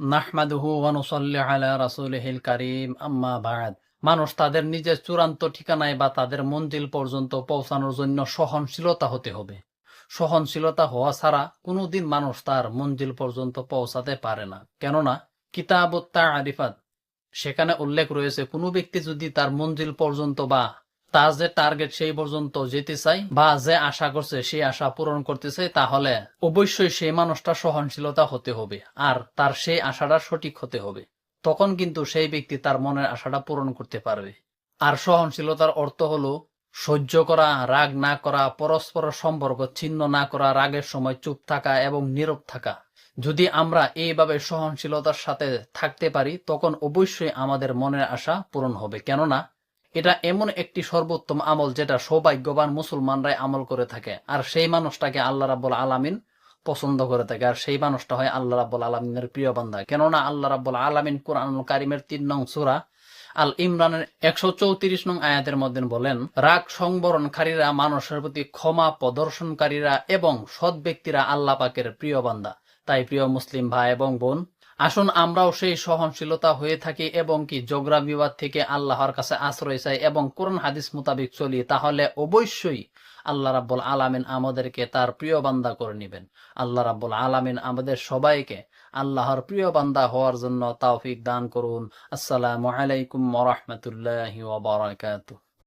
নাহমাদুহু আলা রাসূলিহিল কারীম। আম্মা বা'দ। মানুষ তাদের নিজের চূড়ান্ত ঠিকানায় বা তাদের মঞ্জিল পর্যন্ত পৌঁছানোর জন্য সহনশীলতা হতে হবে। সহনশীলতা হওয়া ছাড়া কোনোদিন মানুষ তার মঞ্জিল পর্যন্ত পৌঁছাতে পারে না। কেননা কিতাবুত্তা আরিফাত সেখানে উল্লেখ রয়েছে, কোনো ব্যক্তি যদি তার মঞ্জিল পর্যন্ত বা তার যে টার্গেট সেই পর্যন্ত যেতে চাই বা যে আশা করছে সেই আশা পূরণ করতে চাই তাহলে অবশ্যই সেই মানুষটা সহনশীলতা হতে হবে আর তার সেই আশাটা সঠিক হতে হবে। তখন কিন্তু সেই ব্যক্তি তার মনের আশাটা পূরণ করতে পারবে। আর সহনশীলতার অর্থ হলো সহ্য করা, রাগ না করা, পরস্পর সম্পর্ক ছিন্ন না করা, রাগের সময় চুপ থাকা এবং নীরব থাকা। যদি আমরা এইভাবে সহনশীলতার সাথে থাকতে পারি, তখন অবশ্যই আমাদের মনের আশা পূরণ হবে। কেননা এটা এমন একটি সর্বোত্তম আমল যেটা সৌভাগ্যবান মুসলমানরাই আমল করে থাকে। আর সেই মানুষটাকে আল্লাহ রাব্বুল আলামিন পছন্দ করে থাকে। আর সেই মানুষটা হয় আল্লাহ রাব্বুল আলামিনের প্রিয় বান্ধা কেননা আল্লাহ রাব্বুল আলামিন কোরআনুল কারিমের তিন নং সূরা আল ইমরানের একশো চৌত্রিশ নং আয়াতের মধ্যে বলেন, রাগ সংবরণকারীরা মানুষের প্রতি ক্ষমা প্রদর্শনকারীরা এবং সৎ ব্যক্তিরা আল্লাহ পাকের প্রিয় বান্দা। তাই প্রিয় মুসলিম ভাই এবং বোন আসুন আমরাও সেই সহনশীলতা হয়ে থাকি এবং কি জোগ্রা বিবাদ থেকে আল্লাহর কাছে আশ্রয় চাই এবং কোরআন হাদিস মোতাবেক চলি, তাহলে অবশ্যই আল্লাহ রাব্বুল আলামিন আমাদেরকে তার প্রিয় বান্দা করে নেবেন। আল্লাহ রাব্বুল আলামিন আমাদের সবাইকে আল্লাহর প্রিয় বান্দা হওয়ার জন্য তাওফিক দান করুন। আসসালামু আলাইকুম ওয়া বারাকাতুহু।